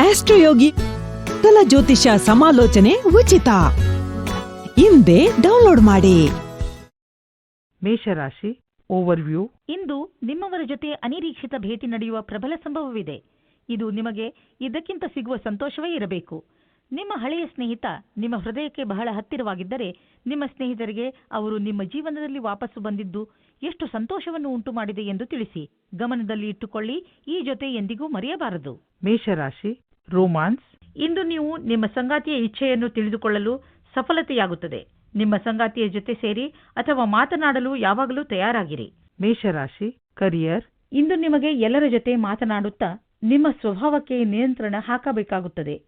ಆಸ್ಟ್ರೋಯೋಗಿ ಕಲ ಜ್ಯೋತಿಷ ಸಮಾಲೋಚನೆ ಉಚಿತ. ಹಿಂದೆ ಡೌನ್ಲೋಡ್ ಮಾಡಿ. ಮೇಷರಾಶಿ ಓವರ್ವ್ಯೂ. ಇಂದು ನಿಮ್ಮವರ ಜೊತೆ ಅನಿರೀಕ್ಷಿತ ಭೇಟಿ ನಡೆಯುವ ಪ್ರಬಲ ಸಂಭವವಿದೆ. ಇದು ನಿಮಗೆ ಇದಕ್ಕಿಂತ ಸಿಗುವ ಸಂತೋಷವೇ ಇರಬೇಕು. ನಿಮ್ಮ ಹಳೆಯ ಸ್ನೇಹಿತ ನಿಮ್ಮ ಹೃದಯಕ್ಕೆ ಬಹಳ ಹತ್ತಿರವಾಗಿದ್ದರೆ ನಿಮ್ಮ ಸ್ನೇಹಿತರಿಗೆ ಅವರು ನಿಮ್ಮ ಜೀವನದಲ್ಲಿ ವಾಪಸ್ಸು ಬಂದಿದ್ದು ಎಷ್ಟು ಸಂತೋಷವನ್ನು ಉಂಟು ಮಾಡಿದೆ ಎಂದು ತಿಳಿಸಿ. ಗಮನದಲ್ಲಿ ಇಟ್ಟುಕೊಳ್ಳಿ ಈ ಜೊತೆ ಎಂದಿಗೂ ಮರೆಯಬಾರದು. ಮೇಷರಾಶಿ ರೋಮಾನ್ಸ್. ಇಂದು ನೀವು ನಿಮ್ಮ ಸಂಗಾತಿಯ ಇಚ್ಛೆಯನ್ನು ತಿಳಿದುಕೊಳ್ಳಲು ಸಫಲತೆಯಾಗುತ್ತದೆ. ನಿಮ್ಮ ಸಂಗಾತಿಯ ಜೊತೆ ಸೇರಿ ಅಥವಾ ಮಾತನಾಡಲು ಯಾವಾಗಲೂ ತಯಾರಾಗಿರಿ. ಮೇಷರಾಶಿ ಕರಿಯರ್. ಇಂದು ನಿಮಗೆ ಎಲ್ಲರ ಜೊತೆ ಮಾತನಾಡುತ್ತಾ ನಿಮ್ಮ ಸ್ವಭಾವಕ್ಕೆ ನಿಯಂತ್ರಣ ಹಾಕಬೇಕಾಗುತ್ತದೆ.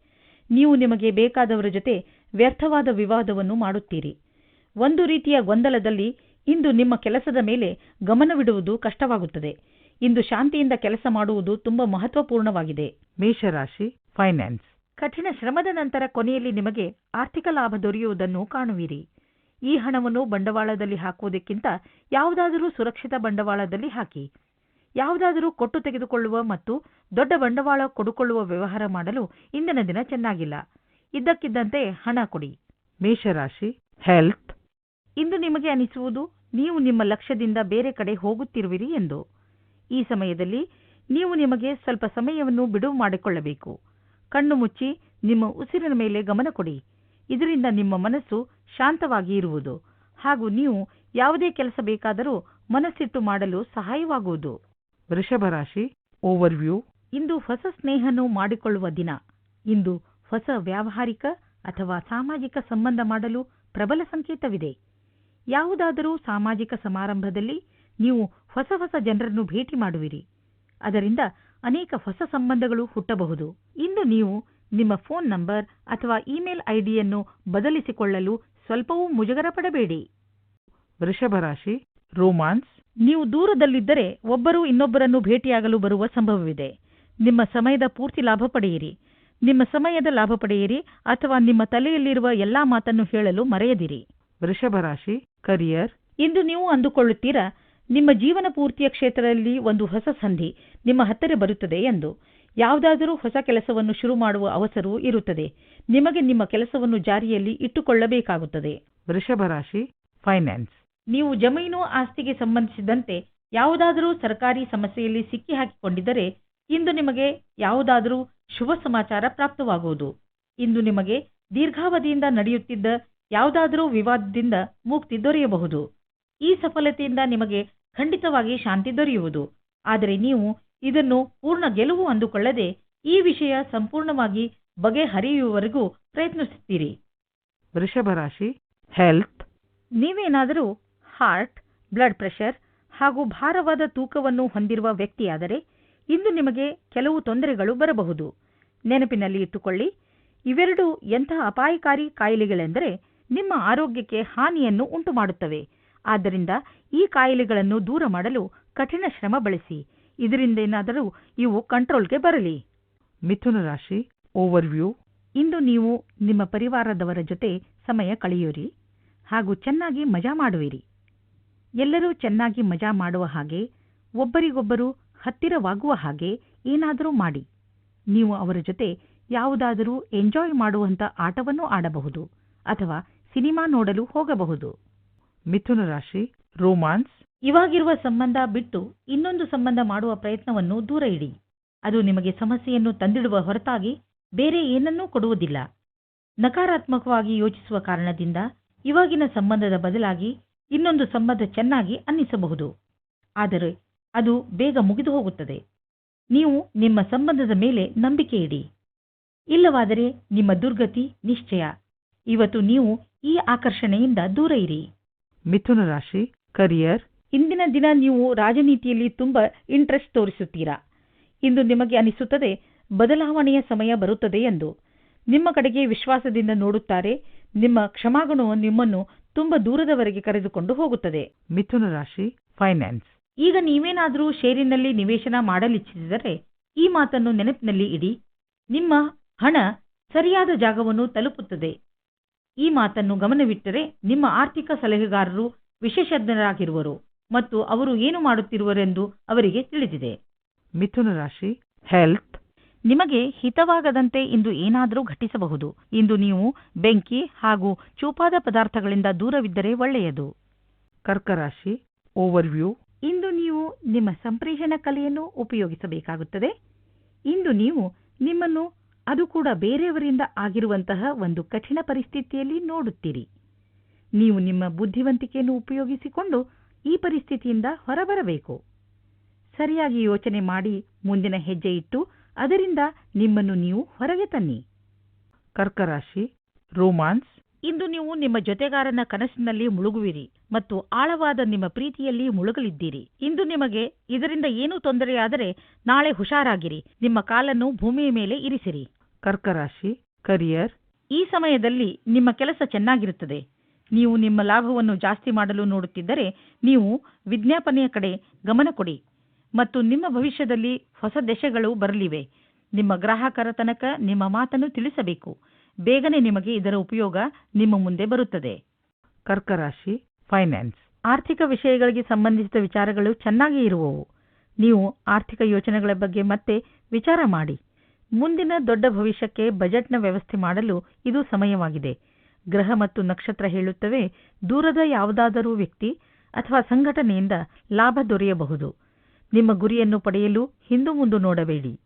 ನೀವು ನಿಮಗೆ ಬೇಕಾದವರ ಜೊತೆ ವ್ಯರ್ಥವಾದ ವಿವಾದವನ್ನು ಮಾಡುತ್ತೀರಿ. ಒಂದು ರೀತಿಯ ಗೊಂದಲದಲ್ಲಿ ಇಂದು ನಿಮ್ಮ ಕೆಲಸದ ಮೇಲೆ ಗಮನವಿಡುವುದು ಕಷ್ಟವಾಗುತ್ತದೆ. ಇಂದು ಶಾಂತಿಯಿಂದ ಕೆಲಸ ಮಾಡುವುದು ತುಂಬಾ ಮಹತ್ವಪೂರ್ಣವಾಗಿದೆ. ಮೇಷರಾಶಿ ಫೈನಾನ್ಸ್. ಕಠಿಣ ಶ್ರಮದ ನಂತರ ಕೊನೆಯಲ್ಲಿ ನಿಮಗೆ ಆರ್ಥಿಕ ಲಾಭ ದೊರೆಯುವುದನ್ನು ಕಾಣುವಿರಿ. ಈ ಹಣವನ್ನು ಬಂಡವಾಳದಲ್ಲಿ ಹಾಕುವುದಕ್ಕಿಂತ ಯಾವುದಾದರೂ ಸುರಕ್ಷಿತ ಬಂಡವಾಳದಲ್ಲಿ ಹಾಕಿ. ಯಾವುದಾದರೂ ಕೊಟ್ಟು ತೆಗೆದುಕೊಳ್ಳುವ ಮತ್ತು ದೊಡ್ಡ ಬಂಡವಾಳ ಕೊಡುಕೊಳ್ಳುವ ವ್ಯವಹಾರ ಮಾಡಲು ಇಂದಿನ ದಿನ ಚೆನ್ನಾಗಿಲ್ಲ. ಇದ್ದಕ್ಕಿದ್ದಂತೆ ಹಣ ಕೊಡಿ. ಮೇಷರಾಶಿ ಹೆಲ್ತ್ ಇಂದು ನಿಮಗೆ ಅನಿಸುವುದು ನೀವು ನಿಮ್ಮ ಲಕ್ಷ್ಯದಿಂದ ಬೇರೆ ಕಡೆ ಹೋಗುತ್ತಿರುವಿರಿ ಎಂದು. ಈ ಸಮಯದಲ್ಲಿ ನೀವು ನಿಮಗೆ ಸ್ವಲ್ಪ ಸಮಯವನ್ನು ಬಿಡುವು ಮಾಡಿಕೊಳ್ಳಬೇಕು. ಕಣ್ಣು ಮುಚ್ಚಿ ನಿಮ್ಮ ಉಸಿರಿನ ಮೇಲೆ ಗಮನ ಕೊಡಿ. ಇದರಿಂದ ನಿಮ್ಮ ಮನಸ್ಸು ಶಾಂತವಾಗಿ ಇರುವುದು. ಹಾಗೂ ನೀವು ಯಾವುದೇ ಕೆಲಸ ಬೇಕಾದರೂ ಮನಸ್ಸಿಟ್ಟು ಮಾಡಲು ಸಹಾಯವಾಗುವುದು. ವೃಷಭ ರಾಶಿ ಓವರ್ವ್ಯೂ ಇಂದು ಹೊಸ ಸ್ನೇಹನು ಮಾಡಿಕೊಳ್ಳುವ ದಿನ. ಇಂದು ಹೊಸ ವ್ಯಾವಹಾರಿಕ ಅಥವಾ ಸಾಮಾಜಿಕ ಸಂಬಂಧ ಮಾಡಲು ಪ್ರಬಲ ಸಂಕೇತವಿದೆ. ಯಾವುದಾದರೂ ಸಾಮಾಜಿಕ ಸಮಾರಂಭದಲ್ಲಿ ನೀವು ಹೊಸ ಹೊಸ ಜನರನ್ನು ಭೇಟಿ ಮಾಡುವಿರಿ. ಅದರಿಂದ ಅನೇಕ ಹೊಸ ಸಂಬಂಧಗಳು ಹುಟ್ಟಬಹುದು. ಇಂದು ನೀವು ನಿಮ್ಮ ಫೋನ್ ನಂಬರ್ ಅಥವಾ ಇಮೇಲ್ ಐಡಿಯನ್ನು ಬದಲಿಸಿಕೊಳ್ಳಲು ಸ್ವಲ್ಪವೂ ಮುಜುಗರ ಪಡಬೇಡಿ ವೃಷಭ ರಾಶಿ ರೋಮಾನ್ಸ್. ನೀವು ದೂರದಲ್ಲಿದ್ದರೆ ಒಬ್ಬರು ಇನ್ನೊಬ್ಬರನ್ನು ಭೇಟಿಯಾಗಲು ಬರುವ ಸಂಭವವಿದೆ. ನಿಮ್ಮ ಸಮಯದ ಪೂರ್ತಿ ಲಾಭ ಪಡೆಯಿರಿ. ನಿಮ್ಮ ಸಮಯದ ಲಾಭ ಪಡೆಯಿರಿ ಅಥವಾ ನಿಮ್ಮ ತಲೆಯಲ್ಲಿರುವ ಎಲ್ಲಾ ಮಾತನ್ನು ಹೇಳಲು ಮರೆಯದಿರಿ. ವೃಷಭ ರಾಶಿ ಕರಿಯರ್. ಇಂದು ನೀವು ಅಂದುಕೊಳ್ಳುತ್ತೀರಾ ನಿಮ್ಮ ಜೀವನ ಪೂರ್ತಿಯ ಕ್ಷೇತ್ರದಲ್ಲಿ ಒಂದು ಹೊಸ ಸಂಧಿ ನಿಮ್ಮ ಹತ್ತಿರ ಬರುತ್ತದೆ ಎಂದು. ಯಾವುದಾದರೂ ಹೊಸ ಕೆಲಸವನ್ನು ಶುರು ಮಾಡುವ ಅವಸರವೂ ಇರುತ್ತದೆ. ನಿಮಗೆ ನಿಮ್ಮ ಕೆಲಸವನ್ನು ಜಾರಿಯಲ್ಲಿ ಇಟ್ಟುಕೊಳ್ಳಬೇಕಾಗುತ್ತದೆ. ವೃಷಭ ರಾಶಿ ಫೈನಾನ್ಸ್ ನೀವು ಜಮೀನು ಆಸ್ತಿಗೆ ಸಂಬಂಧಿಸಿದಂತೆ ಯಾವುದಾದರೂ ಸರ್ಕಾರಿ ಸಮಸ್ಯೆಯಲ್ಲಿ ಸಿಕ್ಕಿ ಹಾಕಿಕೊಂಡಿದ್ದರೆ ಇಂದು ನಿಮಗೆ ಯಾವುದಾದರೂ ಶುಭ ಸಮಾಚಾರ ಪ್ರಾಪ್ತವಾಗುವುದು. ಇಂದು ನಿಮಗೆ ದೀರ್ಘಾವಧಿಯಿಂದ ನಡೆಯುತ್ತಿದ್ದ ಯಾವುದಾದರೂ ವಿವಾದದಿಂದ ಮುಕ್ತಿ ದೊರೆಯಬಹುದು. ಈ ಸಫಲತೆಯಿಂದ ನಿಮಗೆ ಖಂಡಿತವಾಗಿ ಶಾಂತಿ ದೊರೆಯುವುದು. ಆದರೆ ನೀವು ಇದನ್ನು ಪೂರ್ಣ ಗೆಲುವು ಅಂದುಕೊಳ್ಳದೆ ಈ ವಿಷಯ ಸಂಪೂರ್ಣವಾಗಿ ಬಗೆಹರಿಯುವವರೆಗೂ ಪ್ರಯತ್ನಿಸುತ್ತೀರಿ. ವೃಷಭ ರಾಶಿ ಹೆಲ್ತ್ ನೀವೇನಾದರೂ ಹಾರ್ಟ್ ಬ್ಲಡ್ ಪ್ರೆಷರ್ ಹಾಗೂ ಭಾರವಾದ ತೂಕವನ್ನು ಹೊಂದಿರುವ ವ್ಯಕ್ತಿಯಾದರೆ ಇಂದು ನಿಮಗೆ ಕೆಲವು ತೊಂದರೆಗಳು ಬರಬಹುದು. ನೆನಪಿನಲ್ಲಿ ಇಟ್ಟುಕೊಳ್ಳಿ ಇವೆರಡು ಎಂತಹ ಅಪಾಯಕಾರಿ ಕಾಯಿಲೆಗಳೆಂದರೆ ನಿಮ್ಮ ಆರೋಗ್ಯಕ್ಕೆ ಹಾನಿಯನ್ನು ಉಂಟುಮಾಡುತ್ತವೆ. ಆದ್ದರಿಂದ ಈ ಕಾಯಿಲೆಗಳನ್ನು ದೂರ ಮಾಡಲು ಕಠಿಣ ಶ್ರಮ ಬಳಸಿ. ಇದರಿಂದೇನಾದರೂ ಇವು ಕಂಟ್ರೋಲ್ಗೆ ಬರಲಿ. ಮಿಥುನ ರಾಶಿ ಓವರ್ವ್ಯೂ ಇಂದು ನೀವು ನಿಮ್ಮ ಪರಿವಾರದವರ ಜೊತೆ ಸಮಯ ಕಳೆಯುವಿರಿ ಹಾಗೂ ಚೆನ್ನಾಗಿ ಮಜಾ ಮಾಡುವಿರಿ. ಎಲ್ಲರೂ ಚೆನ್ನಾಗಿ ಮಜಾ ಮಾಡುವ ಹಾಗೆ ಒಬ್ಬರಿಗೊಬ್ಬರು ಹತ್ತಿರವಾಗುವ ಹಾಗೆ ಏನಾದರೂ ಮಾಡಿ. ನೀವು ಅವರ ಜೊತೆ ಯಾವುದಾದರೂ ಎಂಜಾಯ್ ಮಾಡುವಂಥ ಆಟವನ್ನು ಆಡಬಹುದು ಅಥವಾ ಸಿನಿಮಾ ನೋಡಲು ಹೋಗಬಹುದು. ಮಿಥುನ ರಾಶಿ ರೋಮಾನ್ಸ್ ಇವಾಗಿರುವ ಸಂಬಂಧ ಬಿಟ್ಟು ಇನ್ನೊಂದು ಸಂಬಂಧ ಮಾಡುವ ಪ್ರಯತ್ನವನ್ನು ದೂರ ಇಡಿ. ಅದು ನಿಮಗೆ ಸಮಸ್ಯೆಯನ್ನು ತಂದಿಡುವ ಹೊರತಾಗಿ ಬೇರೆ ಏನನ್ನೂ ಕೊಡುವುದಿಲ್ಲ. ನಕಾರಾತ್ಮಕವಾಗಿ ಯೋಚಿಸುವ ಕಾರಣದಿಂದ ಇವಾಗಿನ ಸಂಬಂಧದ ಬದಲಾಗಿ ಇನ್ನೊಂದು ಸಂಬಂಧ ಚೆನ್ನಾಗಿ ಅನ್ನಿಸಬಹುದು. ಆದರೆ ಅದು ಬೇಗ ಮುಗಿದು ಹೋಗುತ್ತದೆ. ನೀವು ನಿಮ್ಮ ಸಂಬಂಧದ ಮೇಲೆ ನಂಬಿಕೆ ಇಡಿ. ಇಲ್ಲವಾದರೆ ನಿಮ್ಮ ದುರ್ಗತಿ ನಿಶ್ಚಯ. ಇವತ್ತು ನೀವು ಈ ಆಕರ್ಷಣೆಯಿಂದ ದೂರ ಇರಿ. ಮಿಥುನ ರಾಶಿ ಕರಿಯರ್ ಇಂದಿನ ದಿನ ನೀವು ರಾಜನೀತಿಯಲ್ಲಿ ತುಂಬಾ ಇಂಟ್ರೆಸ್ಟ್ ತೋರಿಸುತ್ತೀರಾ? ಇಂದು ನಿಮಗೆ ಅನಿಸುತ್ತದೆ ಬದಲಾವಣೆಯ ಸಮಯ ಬರುತ್ತದೆ ಎಂದು. ನಿಮ್ಮ ಕಡೆಗೆ ವಿಶ್ವಾಸದಿಂದ ನೋಡುತ್ತಾರೆ ನಿಮ್ಮ ಕ್ಷಮಾಗುಣವು ನಿಮ್ಮನ್ನು ತುಂಬ ದೂರದವರೆಗೆ ಕರೆದುಕೊಂಡು ಹೋಗುತ್ತದೆ. ಮಿಥುನ ರಾಶಿ ಫೈನಾನ್ಸ್ ಈಗ ನೀವೇನಾದರೂ ಷೇರಿನಲ್ಲಿ ನಿವೇಶನ ಮಾಡಲಿಚ್ಛಿಸಿದರೆ ಈ ಮಾತನ್ನು ನೆನಪಿನಲ್ಲಿ ಇಡಿ. ನಿಮ್ಮ ಹಣ ಸರಿಯಾದ ಜಾಗವನ್ನು ತಲುಪುತ್ತದೆ. ಈ ಮಾತನ್ನು ಗಮನವಿಟ್ಟರೆ ನಿಮ್ಮ ಆರ್ಥಿಕ ಸಲಹೆಗಾರರು ವಿಶೇಷಜ್ಞರಾಗಿರುವರು. ಮತ್ತು ಅವರು ಏನು ಮಾಡುತ್ತಿರುವರೆಂದು ಅವರಿಗೆ ತಿಳಿದಿದೆ. ಮಿಥುನ ರಾಶಿ ಹೆಲ್ತ್ ನಿಮಗೆ ಹಿತವಾಗದಂತೆ ಇಂದು ಏನಾದರೂ ಘಟಿಸಬಹುದು. ಇಂದು ನೀವು ಬೆಂಕಿ ಹಾಗೂ ಚೂಪಾದ ಪದಾರ್ಥಗಳಿಂದ ದೂರವಿದ್ದರೆ ಒಳ್ಳೆಯದು. ಕರ್ಕರಾಶಿ ಓವರ್ವ್ಯೂ ಇಂದು ನೀವು ನಿಮ್ಮ ಸಂಪ್ರೇಷಣ ಕಲೆಯನ್ನು ಉಪಯೋಗಿಸಬೇಕಾಗುತ್ತದೆ. ಇಂದು ನೀವು ನಿಮ್ಮನ್ನು ಅದು ಕೂಡ ಬೇರೆಯವರಿಂದ ಆಗಿರುವಂತಹ ಒಂದು ಕಠಿಣ ಪರಿಸ್ಥಿತಿಯಲ್ಲಿ ನೋಡುತ್ತೀರಿ. ನೀವು ನಿಮ್ಮ ಬುದ್ಧಿವಂತಿಕೆಯನ್ನು ಉಪಯೋಗಿಸಿಕೊಂಡು ಈ ಪರಿಸ್ಥಿತಿಯಿಂದ ಹೊರಬರಬೇಕು. ಸರಿಯಾಗಿ ಯೋಚನೆ ಮಾಡಿ ಮುಂದಿನ ಹೆಜ್ಜೆ ಇಟ್ಟು ಅದರಿಂದ ನಿಮ್ಮನ್ನು ನೀವು ಹೊರಗೆ ತನ್ನಿ. ಕರ್ಕರಾಶಿ ರೋಮಾನ್ಸ್. ಇಂದು ನೀವು ನಿಮ್ಮ ಜೊತೆಗಾರನ ಕನಸಿನಲ್ಲಿ ಮುಳುಗುವಿರಿ ಮತ್ತು ಆಳವಾದ ನಿಮ್ಮ ಪ್ರೀತಿಯಲ್ಲಿ ಮುಳುಗಲಿದ್ದೀರಿ. ಇಂದು ನಿಮಗೆ ಇದರಿಂದ ಏನೂ ತೊಂದರೆಯಾದರೆ ನಾಳೆ ಹುಷಾರಾಗಿರಿ. ನಿಮ್ಮ ಕಾಲನ್ನು ಭೂಮಿಯ ಮೇಲೆ ಇರಿಸಿರಿ. ಕರ್ಕರಾಶಿ ಕರಿಯರ್. ಈ ಸಮಯದಲ್ಲಿ ನಿಮ್ಮ ಕೆಲಸ ಚೆನ್ನಾಗಿರುತ್ತದೆ. ನೀವು ನಿಮ್ಮ ಲಾಭವನ್ನು ಜಾಸ್ತಿ ಮಾಡಲು ನೋಡುತ್ತಿದ್ದರೆ ನೀವು ವಿಜ್ಞಾಪನೆಯ ಕಡೆ ಗಮನ ಕೊಡಿ ಮತ್ತು ನಿಮ್ಮ ಭವಿಷ್ಯದಲ್ಲಿ ಹೊಸ ದೆಸೆಗಳು ಬರಲಿವೆ. ನಿಮ್ಮ ಗ್ರಾಹಕರ ತನಕ ನಿಮ್ಮ ಮಾತನ್ನು ತಿಳಿಸಬೇಕು. ಬೇಗನೆ ನಿಮಗೆ ಇದರ ಉಪಯೋಗ ನಿಮ್ಮ ಮುಂದೆ ಬರುತ್ತದೆ. ಕರ್ಕರಾಶಿ ಫೈನಾನ್ಸ್ ಆರ್ಥಿಕ ವಿಷಯಗಳಿಗೆ ಸಂಬಂಧಿಸಿದ ವಿಚಾರಗಳು ಚೆನ್ನಾಗಿ ಇರುವವು. ನೀವು ಆರ್ಥಿಕ ಯೋಚನೆಗಳ ಬಗ್ಗೆ ಮತ್ತೆ ವಿಚಾರ ಮಾಡಿ. ಮುಂದಿನ ದೊಡ್ಡ ಭವಿಷ್ಯಕ್ಕೆ ಬಜೆಟ್ನ ವ್ಯವಸ್ಥೆ ಮಾಡಲು ಇದು ಸಮಯವಾಗಿದೆ. ಗ್ರಹ ಮತ್ತು ನಕ್ಷತ್ರ ಹೇಳುತ್ತವೆ ದೂರದ ಯಾವುದಾದರೂ ವ್ಯಕ್ತಿ ಅಥವಾ ಸಂಘಟನೆಯಿಂದ ಲಾಭ ದೊರೆಯಬಹುದು. ನಿಮ್ಮ ಗುರಿಯನ್ನು ಪಡೆಯಲು ಹಿಂದು ಮುಂದು ನೋಡಬೇಡಿ.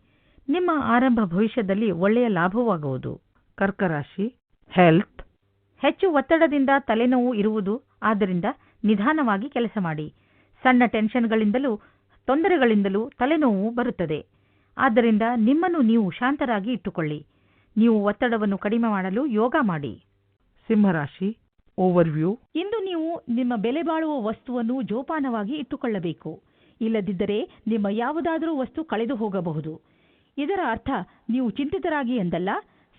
ನಿಮ್ಮ ಆರಂಭ ಭವಿಷ್ಯದಲ್ಲಿ ಒಳ್ಳೆಯ ಲಾಭವಾಗುವುದು. ಕರ್ಕರಾಶಿ ಹೆಲ್ತ್ ಹೆಚ್ಚು ಒತ್ತಡದಿಂದ ತಲೆನೋವು ಇರುವುದು ಆದ್ದರಿಂದ ನಿಧಾನವಾಗಿ ಕೆಲಸ ಮಾಡಿ. ಸಣ್ಣ ಟೆನ್ಷನ್ಗಳಿಂದಲೂ ತೊಂದರೆಗಳಿಂದಲೂ ತಲೆನೋವು ಬರುತ್ತದೆ. ಆದ್ದರಿಂದ ನಿಮ್ಮನ್ನು ನೀವು ಶಾಂತರಾಗಿ ಇಟ್ಟುಕೊಳ್ಳಿ. ನೀವು ಒತ್ತಡವನ್ನು ಕಡಿಮೆ ಮಾಡಲು ಯೋಗ ಮಾಡಿ. ಸಿಂಹರಾಶಿ ಓವರ್ವ್ಯೂ ಇಂದು ನೀವು ನಿಮ್ಮ ಬೆಲೆ ಬಾಳುವ ವಸ್ತುವನ್ನು ಜೋಪಾನವಾಗಿ ಇಟ್ಟುಕೊಳ್ಳಬೇಕು. ಇಲ್ಲದಿದ್ದರೆ ನಿಮ್ಮ ಯಾವುದಾದರೂ ವಸ್ತು ಕಳೆದು ಹೋಗಬಹುದು. ಇದರ ಅರ್ಥ ನೀವು ಚಿಂತಿತರಾಗಿ ಎಂದಲ್ಲ